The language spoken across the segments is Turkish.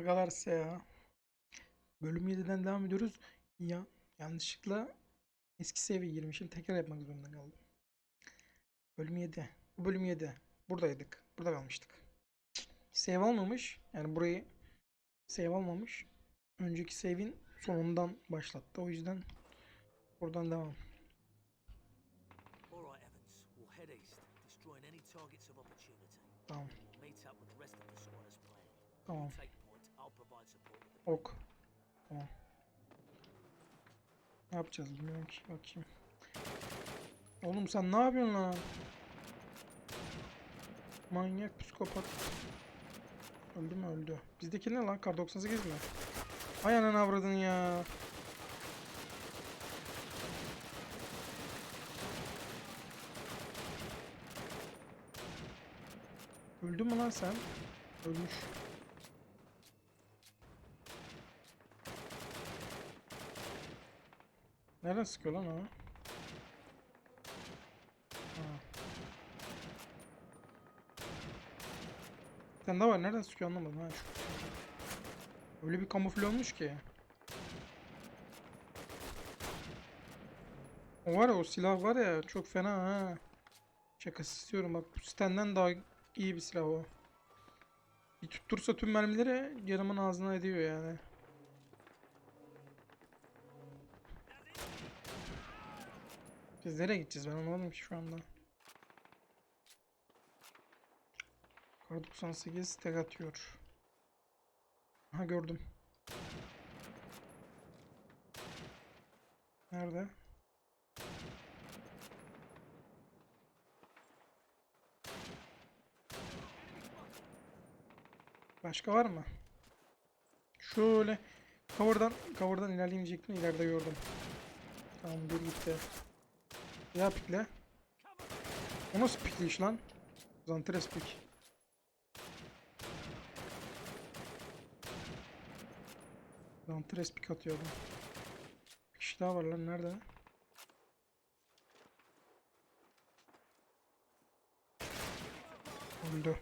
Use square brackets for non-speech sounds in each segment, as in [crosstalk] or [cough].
Agalarsa ya. Bölüm 7'den devam ediyoruz. Ya yanlışlıkla eski seviye girmişim. Tekrar yapmak zorunda kaldım. Bölüm 7. Bu bölüm 7. Buradaydık. Burada kalmıştık. Save almamış. Yani burayı save almamış. Önceki save'in sonundan başlattı. O yüzden buradan devam. Tamam. We'll Ok. Tamam. Ne yapacağız bilmiyorum ki. Bakayım. Oğlum sen ne yapıyorsun lan? Manyak psikopat. Öldü mü öldü. Bizdeki ne lan? Kar 98 mi? Ay ananı avradın ya. Öldü mü lan sen? Ölmüş. Nereden sıkıyor lan o? Ha. Bir tane var. Nereden sıkıyor anlamadım ha. Öyle bir kamufle olmuş ki. O var ya o silah var ya çok fena ha. Şakası istiyorum bak bu stenden daha iyi bir silah o. Bir tuttursa tüm mermileri yarımın ağzına ediyor yani. Biz nereye gideceğiz ben anlamadım ki şu anda. Kar 98 tek atıyor. Ha gördüm. Nerede? Başka var mı? Şöyle cover'dan cover'dan ilerleyemeyecektim ileride gördüm. Tamam bir gitti. Ya pikle. O nasıl pikleyiş lan? Zantres pik. Zantres pik atıyor adam. Bir kişi daha var lan nerede? Öldü.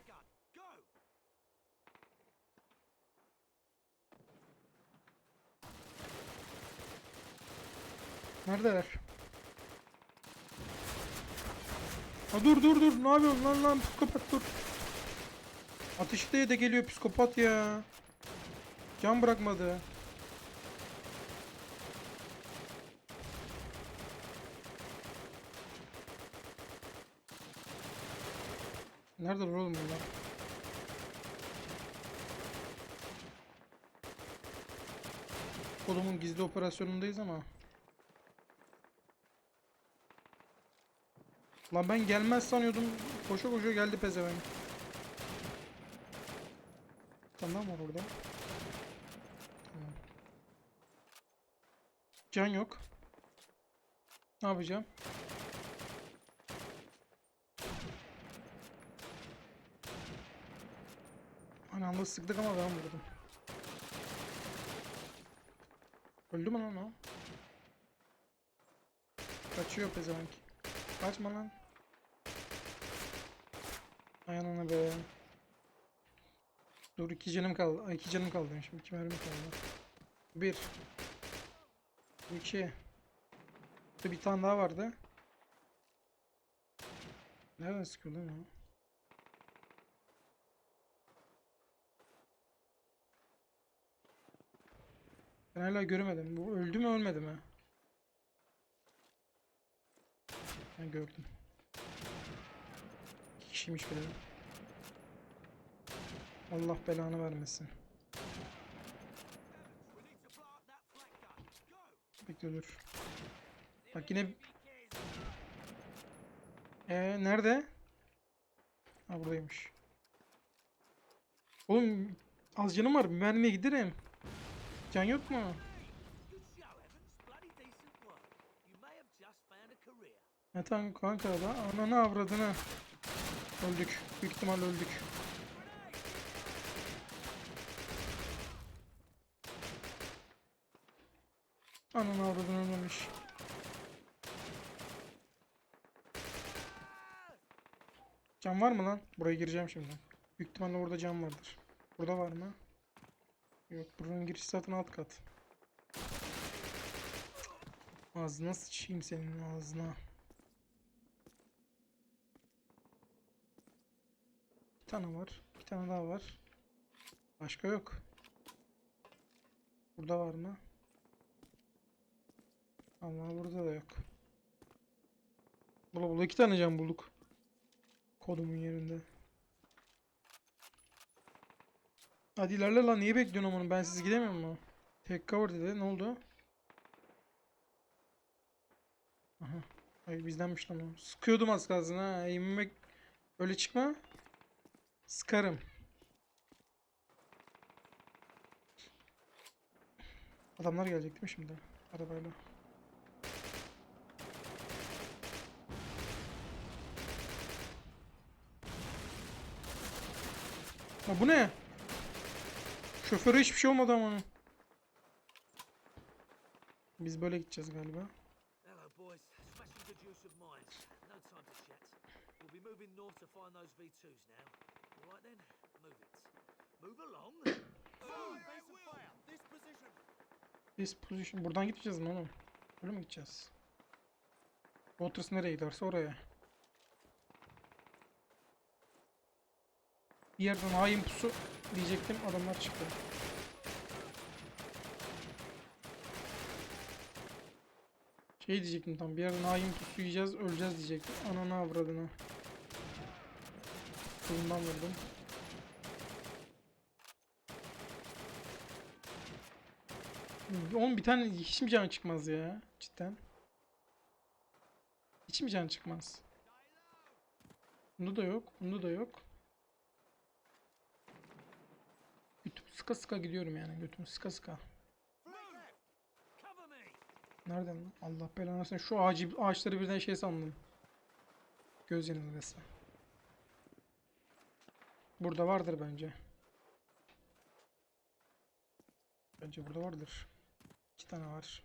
Neredeler? Ha dur dur dur ne yapıyorsun lan lan psikopat dur. Ateşte de geliyor psikopat ya. Can bırakmadı. Nerede oğlum bunlar? Kolumun gizli operasyonundayız ama. Lan ben gelmez sanıyordum. Koşa koşa geldi pezevenk. Tamam var orada. Tamam. Can yok. Ne yapacağım? Anamda sıktık ama ben vurdum. Öldü mü lan o? Kaçıyor pezevenk. Kaçma lan. Ay anana be. Dur iki canım kaldı. Ay iki canım kaldı. Şimdi iki mermi kaldı. Bir. İki. Burada bir tane daha vardı. Nereden sıkıyor lan o? Ben hala göremedim. Bu öldü mü ölmedi mi? Ben gördüm. İki kişiymiş bile. Allah belanı vermesin. Bekle dur. Bak yine... Ee, nerede? Ha buradaymış. Oğlum az canım var. Bir mermiye giderim. Can yok mu? Ne tamam kanka da ananı avradını. Öldük. Büyük ihtimal öldük. Ananı avradını ölmemiş. Can var mı lan? Buraya gireceğim şimdi. Büyük ihtimalle orada can vardır. Burada var mı? Yok buranın giriş zaten alt kat. Ağzına sıçayım senin ağzına. Bir tane var. Bir tane daha var. Başka yok. Burada var mı? Ama burada da yok. Bula bula iki tane cam bulduk. Kodumun yerinde. Hadi ilerle lan niye bekliyorsun onu? Ben siz gidemiyor mu? Tek cover dedi. Ne oldu? Aha. Ay bizdenmiş lan o. Sıkıyordum az kalsın ha. Eğimime öyle çıkma. Sıkarım. Adamlar gelecek değil mi şimdi? Arabayla. Ha bu ne? Şoföre hiçbir şey olmadı ama. Biz böyle gideceğiz galiba. We'll be moving north to find those V2s now. Right then, move it. Move along. Biz position. Buradan gideceğiz mi oğlum? Böyle mi gideceğiz? Waters nereye giderse oraya. Bir yerden hain pusu diyecektim. Adamlar çıktı. Şey diyecektim tam. Bir yerden hain pusu yiyeceğiz. Öleceğiz diyecektim. Ananı avradını. Kolundan vurdum. Oğlum bir tane hiç mi can çıkmaz ya? Cidden. Hiç mi can çıkmaz? Bunda da yok. Bunda da yok. Götümü sıka sıka gidiyorum yani. Götümü sıka sıka. Nereden? Allah belanı versin. Şu ağacı, ağaçları birden şey sandım. Göz yanılgısı. Burada vardır bence. Bence burada vardır. İki tane var.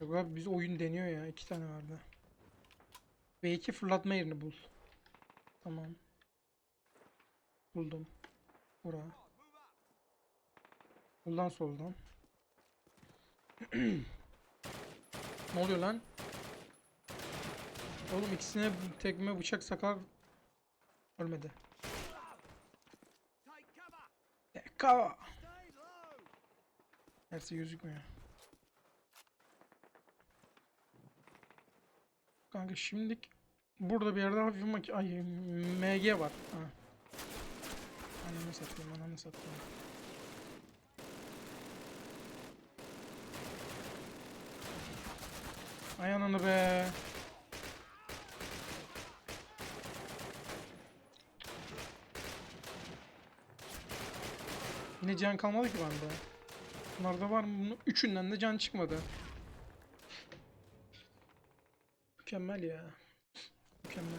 Yok abi biz oyun deniyor ya. iki tane vardı. V2 fırlatma yerini bul. Tamam. Buldum. Bura. Buradan soldan. [clears throat] ne oluyor lan? Oğlum ikisine tekme bıçak sakar ölmedi. Deka. Stay low. Gerçi gözükmüyor. Kanka şimdilik burada bir yerde hafif maki ay MG var. Ha. Ananı satayım, ananı satayım. Ay ananı be. Yine can kalmadı ki bende. Bunlarda var mı? Bunun üçünden de can çıkmadı. Mükemmel ya. Mükemmel.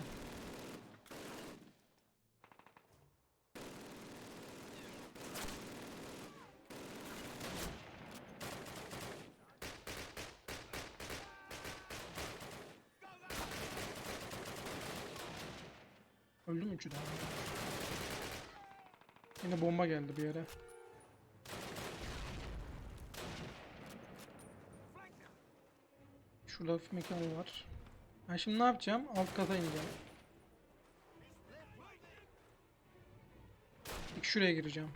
Öldü mü üçü de? Yine bomba geldi bir yere. Şurada hafif mekan var. Ben şimdi ne yapacağım? Alt kata ineceğim. İlk şuraya gireceğim.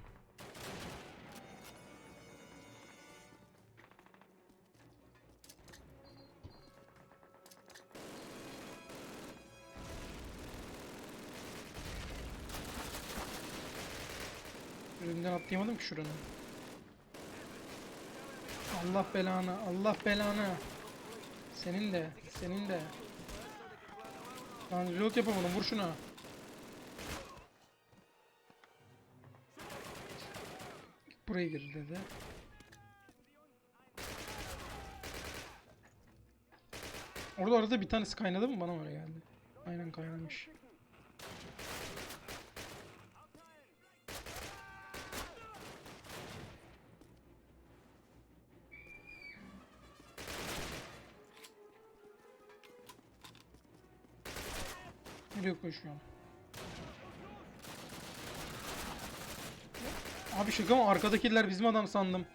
Önünden atlayamadım ki şuranın. Allah belanı, Allah belanı. Senin de, senin de. Lan reload yapamadım, vur şuna. Buraya gir dedi. Orada arada bir tanesi kaynadı mı bana öyle geldi? Aynen kaynamış. Nereye koşuyorum? Abi şaka mı? Arkadakiler bizim adam sandım.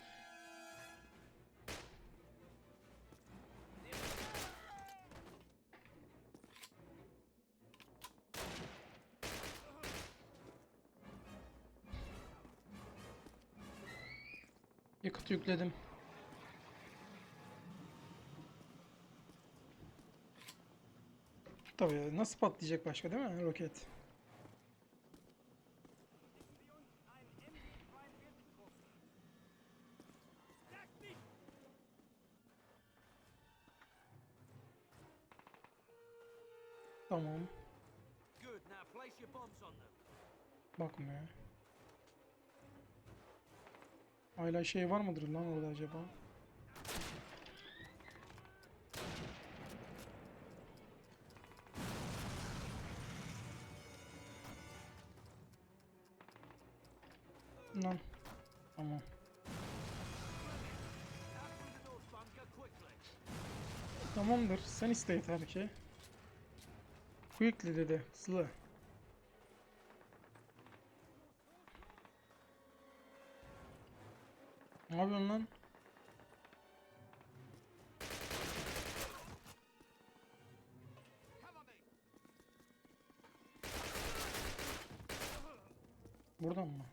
Yakıt yükledim. Tabii nasıl patlayacak başka değil mi roket? Tamam. Bakmıyor. Hala şey var mıdır lan orada acaba? Tamamdır. Sen iste yeter ki. Quickly dedi. Hızlı. Ne yapıyorsun lan? Buradan mı?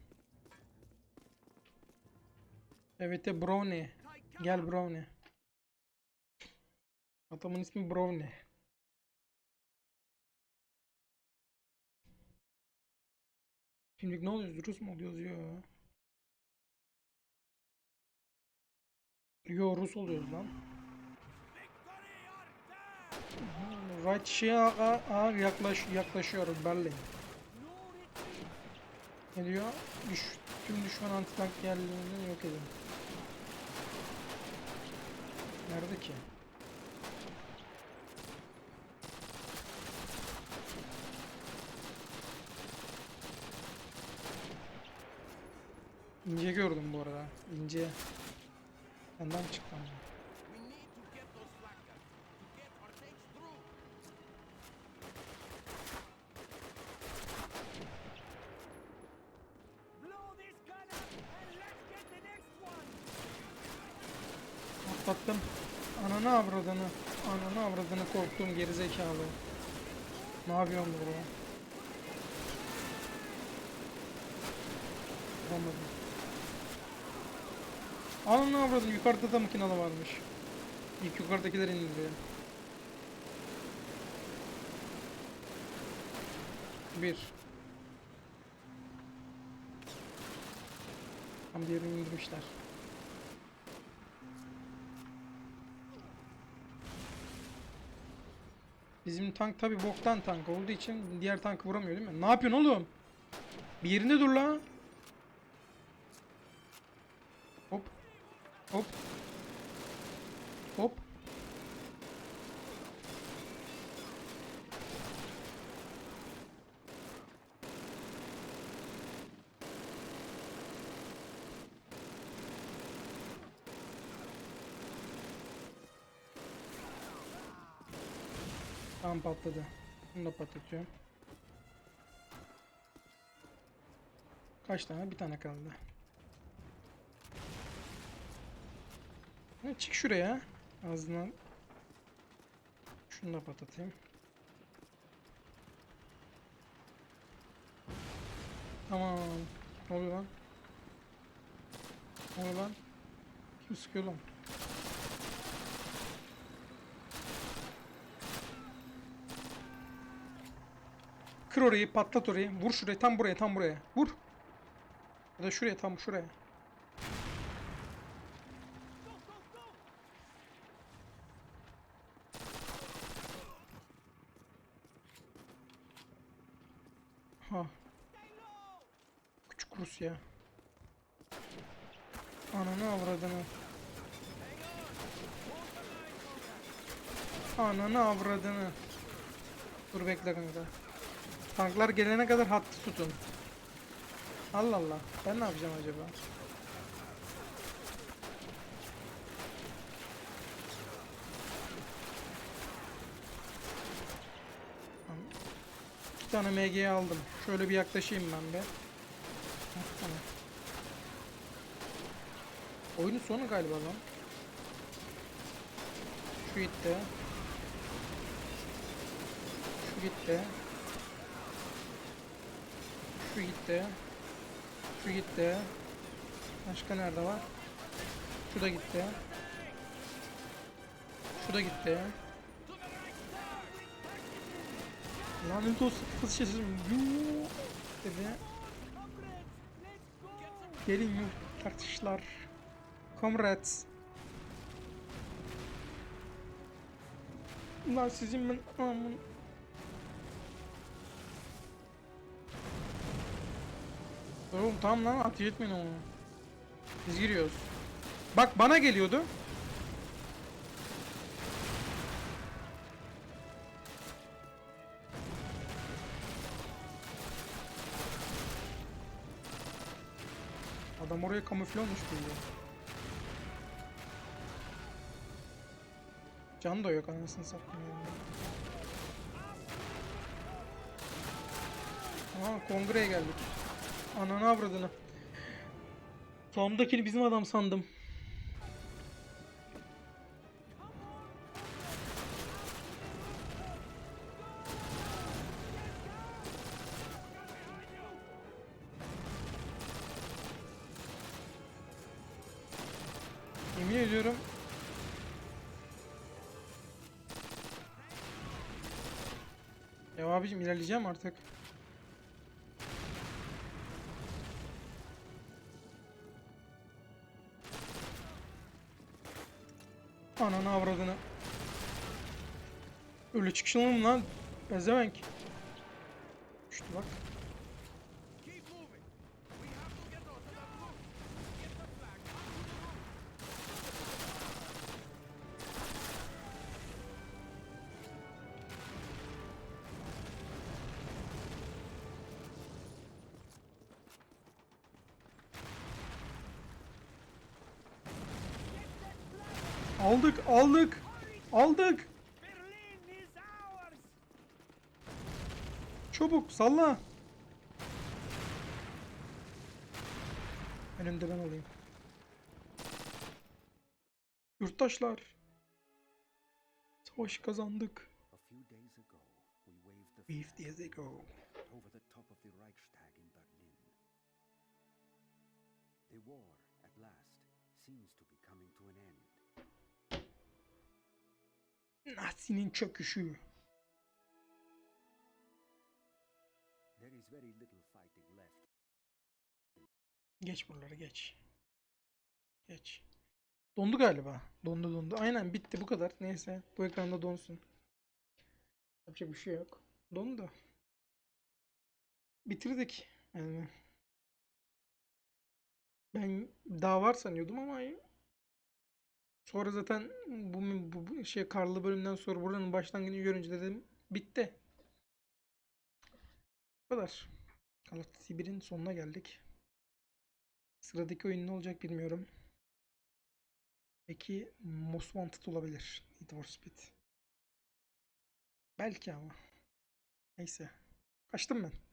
Evet Brownie. Gel Brownie. Adamın ismi Brownie. Şimdi ne oluyoruz? Rus mu oluyoruz ya? Yo Rus oluyoruz lan. Right şey a, a, a, yaklaş yaklaşıyor Berlin. Ne diyor? Düş, tüm düşman antitank yerlerini yok edin. Nerede ki? İnce gördüm bu arada. İnce. Senden mi çıktı one. Atlattım. Ananı avradını. Ananı avradını korktuğum gerizekalı. Ne yapıyorsun burada? Vuramadım. Ananı avradım. Yukarıda da makinalı varmış. İlk yukarıdakiler indirdi. Bir. Tam diğerini indirmişler. Bizim tank tabi boktan tank olduğu için diğer tankı vuramıyor değil mi? Ne yapıyorsun oğlum? Bir yerinde dur la. Hop. Hop. Tam patladı. Bunu da patlatıyorum. Kaç tane? Bir tane kaldı. Ha, çık şuraya. Ağzından. Şunu da patlatayım. Tamam. Ne oluyor lan? Ne oluyor lan? Kim sıkıyor lan? Kır orayı, patlat orayı. Vur şuraya, tam buraya, tam buraya. Vur. Ya da şuraya, tam şuraya. Ha. Küçük Rusya. Ananı avradını. Ananı avradını. Dur bekle kanka. Tanklar gelene kadar hattı tutun. Allah Allah. Ben ne yapacağım acaba? İki tane MG aldım. Şöyle bir yaklaşayım ben be. Heh, tamam. Oyunun sonu galiba lan. Şu gitti. Şu gitti. Şu gitti. Şu gitti. Başka nerede var? Şu da gitti. Şu da gitti. Lanet olsun kız sesim. Yuu dedi. Gelin yok tartışlar. Comrades. Lan sizin ben amın. Oğlum tamam lan ateş etmeyin onu. Biz giriyoruz. Bak bana geliyordu. Adam oraya kamufle olmuş böyle. Can da yok anasını satayım yani. Aha kongreye geldik. Ananı avradını. Sağımdakini bizim adam sandım. Yemin ediyorum abicim ilerleyeceğim artık. Ananı avradını. Öyle çıkışalım lan. Bezevenk. Düştü bak. Aldık, aldık. Aldık. Çabuk salla. En önde ben olayım. Yurttaşlar. Savaş kazandık. Beef days ago. over the top of the Reichstag in Berlin. The war, at last, seems Nazi'nin çöküşü. There is very little fighting left. Geç buraları geç. Geç. Dondu galiba. Dondu dondu. Aynen bitti bu kadar. Neyse bu ekranda donsun. Yapacak bir şey yok. Dondu. Bitirdik. Yani. Ben daha var sanıyordum ama sonra zaten bu, bu, şey karlı bölümden sonra buranın başlangıcını görünce dedim bitti. Bu kadar. Galatasaray 1'in sonuna geldik. Sıradaki oyun ne olacak bilmiyorum. Peki Most Wanted olabilir. Need for Speed. Belki ama. Neyse. Kaçtım ben.